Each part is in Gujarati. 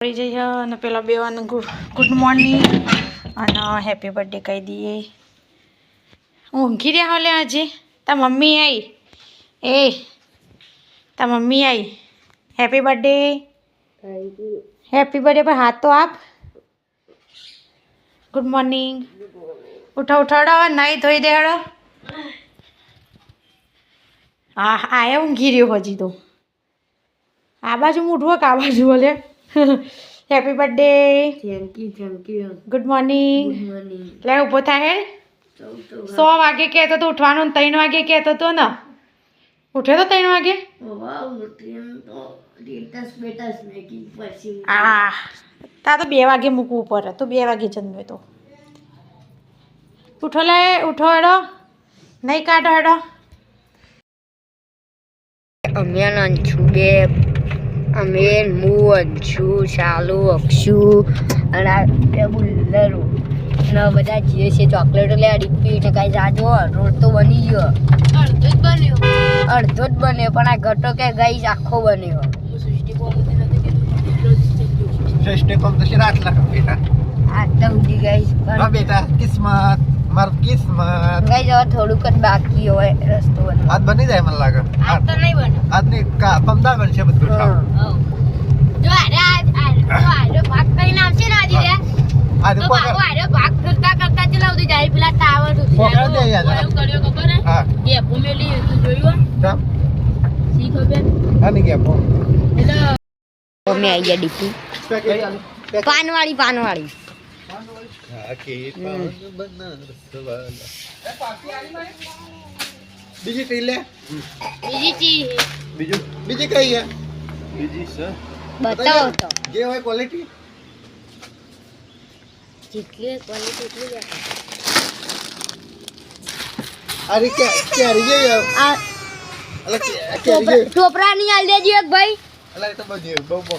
પડી જઈએ અને પેલા બેવાને ગુડ મોર્નિંગ અને હેપી બર્થડે કહી દઈએ. ઊંઘી રહ્યા હોલે આજે? તા મમ્મી આવી એ તા મમ્મી આવી હેપી બર્થડે. હેપી બર્થડે પર હાથ તો આપ. Good morning. ઉઠો ઉઠાડો નાહી ધોઈ દે હળો હા, આયા ઊંઘી રહ્યો હજી તો. આ બાજુ મૂઠવો કે આ બાજુ બોલે happy birthday thank you thank you good morning લે ઊભો થાય હેડ તો તો સો વાગે કહેતો તો ઉઠવાનું ત્રણ વાગે કહેતો તો ને. ઉઠ્યો તો ત્રણ વાગે? ટ્રેન તો લેટસ બેટસ મેકિંગ પછી આ તા તો બે વાગે મૂકવું પડે. તો બે વાગે જન્મે તો. ઉઠો લે ઉઠો હેડો. નહીં કાઢો હેડો. અમે છું બે અમે હું અંશુ શાલુ અક્ષુ અને આ બુલ્લરો અને બધા જે છે ચોકલેટો લે રિપીટ કાંઈ જાજો રોડ તો બની ગયો. અડધો જ બન્યો. અડધો જ બન્યો પણ આ ઘટો કે ગાઈ આખો બન્યો. શ્રેષ્ઠ કોમ તો શિરાટ લખ બેટા. આટલા સુધી ગાઈ હા બેટા કિસ્મત માર કિસ્મત. ગાઈ જવા થોડુંક જ બાકી હોય રસ્તો બનવા. આજ બની જાય મને લાગે. આજ તો નહીં આજની કા પમદાર બનશે બધું કામ. જો આરે આજ આરે જો આરે ભાગ કરીને આવશે ને આજે રે આજે તો પકડ. બાબુ આરે ભાગ કરતા કરતા ચલાવ દે જાય પેલા ટાવર પકડ દે યાર કર્યો ખબર હે? હા. કે ભૂમેલી તું જોયું ચાલ. સી ખબર? આની કે પો એટલે મમ્મી આઈ ગયા ડીપી. પાનવાળી પાનવાળી. બીજી કઈ લે. બીજી બીજું? બીજી કઈ છે. બતાવો તો. જે હોય ક્વોલિટી જેટલી ક્વોલિટી એટલી જ કે કેરી જેવી આ અલા કેરી જેવી ટોપરા ની આલ દેજો એક ભાઈ. અલા તો બધી બહુ બહુ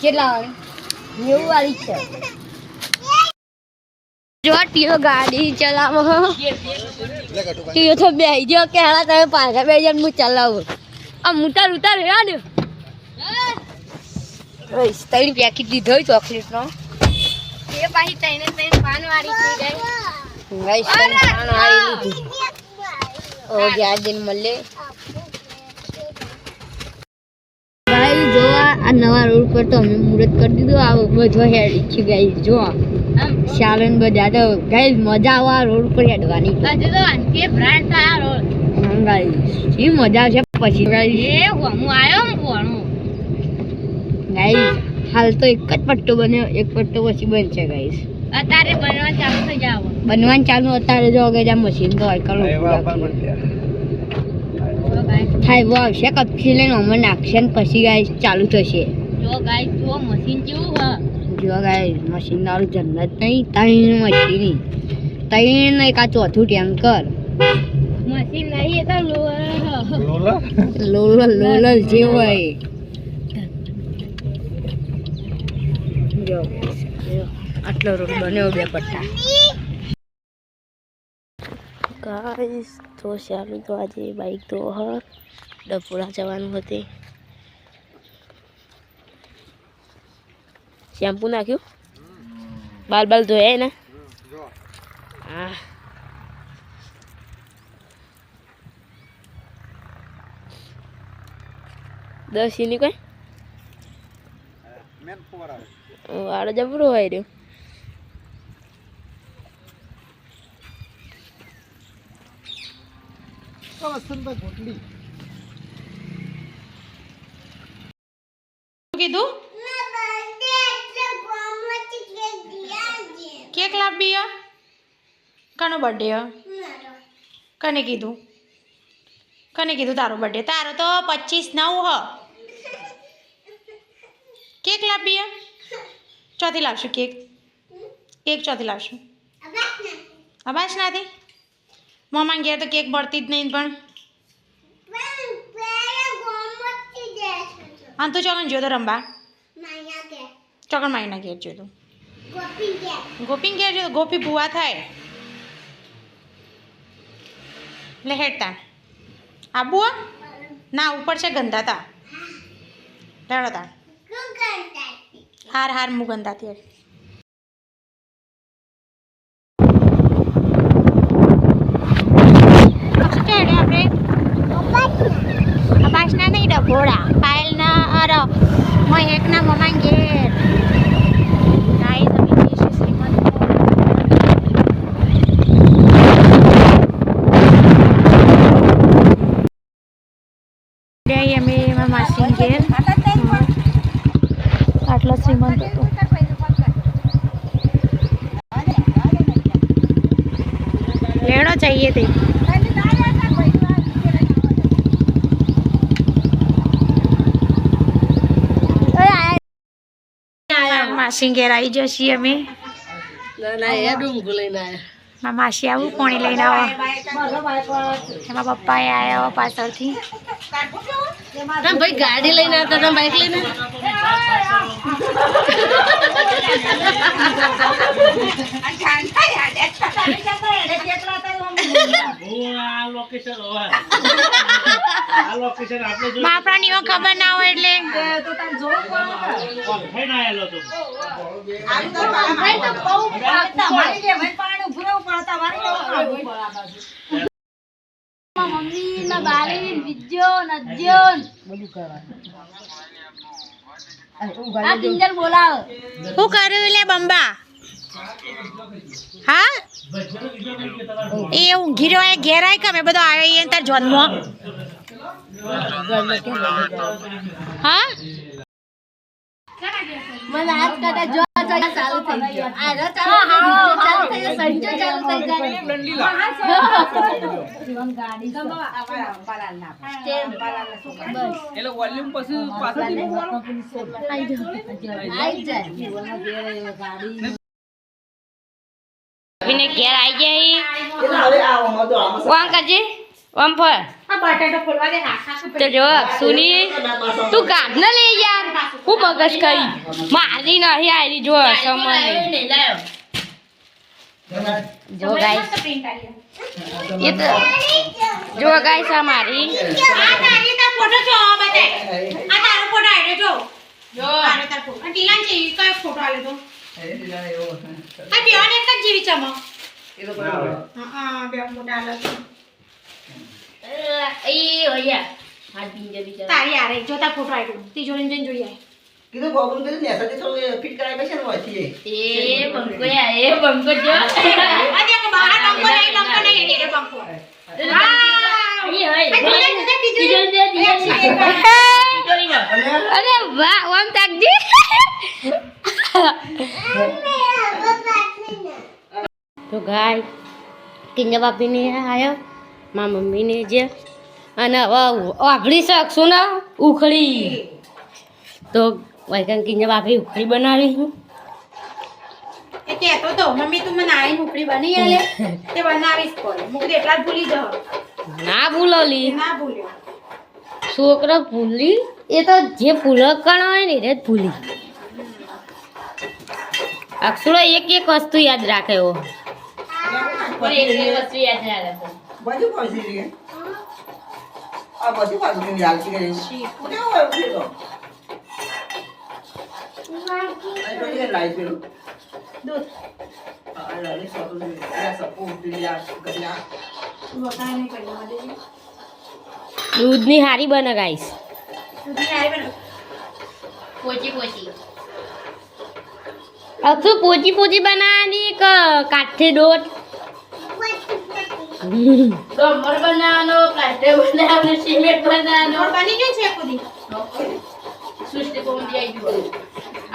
કેટલા વાળી નેવું વાળી છે. જો ટીઓ ગાડી ચલાવો. ટીઓ તો બેહી જો કે હાલા તમે પાછા બે જણ હું ચલાવું. આ મુતાર ઉતાર રહ્યા ને બસ પેકેટ દીધો ચોકલેટ નો એ પાછી તઈને તઈને પાન વાળી થઈ ગઈ ગાઈસ ખાણો આવી લીધી. ઓ ગયા દિન મળે ગાઈ જોવા આ નવા રોડ પર તો અમે મુહૂર્ત કરી દીધું. આ બધો હેડી છે ગાઈ જો. શાલન બધા તો ગાઈ મજા આવે આ રોડ પર હેડવાની. હજુ તો અંકે બ્રાન્ડ થયા રોડ. ગાઈ એ મજા છે. પછી ગાઈ એ હું આયો હું ભણું. ગાઈ હાલ તો એક જ પટ્ટો બન્યો એક પટ્ટો પછી બનશે ગાઈસ અત્યારે બનવા ચાલુ થઈ જાવ બનવાનું ચાલુ અત્યારે જો કે જ્યાં મશીન તો ગાય થાય એવો આવશે. કપચી લઈને અમે નાખશે ને પછી ગાય ચાલુ થશે. જો ગાય જો મશીન જેવું હ જો ગાય મશીન દારૂ જન્નત નહીં ત્રણ મશીન ત્રણ એક આ ચોથું ટેન્કર મશીન નહીં એ તો? લોલર લોલર જે હોય જો. guys, જો. આટલો રોડ બન્યો બે પટ્ટા. ગાઈસ તો શ્યામી તો આજે બાઈક તો હ ડપોડા જવાનું હતી. શેમ્પુ નાખ્યું? બાલ બાલ ધોયા ને જો. હા. દસ એની કઈ મેન ફોર આવે. વાળો જબરો હોય રહ્યો. આ વસંતભાઈ ગોટલી. કીધું? કેક લાવવી કનો બર્થડે કને કીધું? કને કીધું તારો બર્થડે તારો તો પચીસ નવ હ. કેક લાવવી ચોથી લાવશું કેક. કેક ચોથી લાવશું. અબાશ નાથી મમ્મા ગયા તો કેક બળતી જ નહીં પણ હા તું ચોકન જોતો રંબા ચોકન માઈના ઘેર જોતો ગોપી ઘેર જોયો ગોપી ભૂવા થાય એટલે હેડતા આબુ ના ઉપર છે ગંધાતા લેડો તાણ હાર હાર મુગંદા ત્યારે કૃષ્ણ નહીં ડભોળા પાયલના અર હું એકના મમાન ઘેર. આટલા શ્રીમંત હતો. લેણો ચાહીએ તે. માસી ઘેર આવી જશે અમે. મારા માસી આવું કોણી લઈને આવો. એમાં પપ્પા આવ્યા પાછળથી. ભાઈ ગાડી લઈને આવતા તમે બાઈક લઈને. ખબર ના હોય એટલે. હું કર્યું લે બંબા? હા? એ ઊંઘી રહ્યો એ ઘેર આવી કે બધો આવે એ તાર જન્મ. હા? મને આજ કાટા જો ચાલુ થઈ ગયો આ રો ચાલુ ચાલુ થઈ ગયો સંજો ચાલુ થઈ જાય એટલે વોલ્યુમ પછી પાછળ આઈ જાય. વિને ઘેર આવી જાય વાં કરજે વાં ફર આ બટાટો ખોલવા દે હા તો જો સુની તું કાઢ ને લઈ યાર હું મગજ કરી. મારી નહીં આવી જો સમય. જો ગાઈસ. એ તો જો ગાઈસ આ મારી. આ તારી આ તારો ફોટો આડે જો. જો. તારો તાર ફોટો. આ ટીલાન છે ઈ કયો ફોટો આલે તો? આ બેવાને એક જ જેવી ચમક. હા હા બે ફોટો આલે તો એ હોયા હાથ પિંજર બિચારા. તારી આરે જો તાર ફોટો આડે તિજોરી જઈને જોઈ આય. કીધું ગોગલ કીધું ને સાથે થોડું ફિટ કરાવી પછી ને હોયથી એ બંકો યા એ બંકો જો. આ દેખો બહાર બંકો નહીં બંકો નહીં એને બંકો. અરે વાહ ઓમ તાકજી. તો ગાય કિંજા બાપીને આવ્યો મારા મમ્મીને જે અને હવે વાપરી શકશું ને ઉખડી તો વૈકન કિંજા બાપી ઉખડી બનાવી હું. એ કહેતો તો મમ્મી તું મને આઈ ઉખડી બની આલે. તે બનાવીશ પડે મુકદે એટલા જ ભૂલી જાવ. ના ભૂલોલી. ના ભૂલ્યો. છોકરો ભૂલી? એ તો જે ભૂલકણ હોય ને એ જ ભૂલી. અક્ષરો એક એક વસ્તુ યાદ રાખે એવો. વસ્તુ યાદ રાખે. બાજુ પાછી રહી આ બાજુ પાછી યાદ કરી. કેવું હોય ઉઠી તો અહીં પછી લાઈટ પેલું દૂધ આ લાઈટ સપો આ સપો ઉઠી યાર ગયા વટાણે નહીં કરી દેવા દેજે. દૂધની હારી બને ગાઈસ દૂધની હારી બનાવ. પોચી પોચી અક્ષુ પોચી પોચી બનાવવાની કે કાઠી દોટ ડમર બનાવવાનો કાઠે બનાવવાનો સિમેન્ટ બનાવવાનો નોટ બની ગયો છે ખુદી સૃષ્ટિ કોમડી આવી ગયું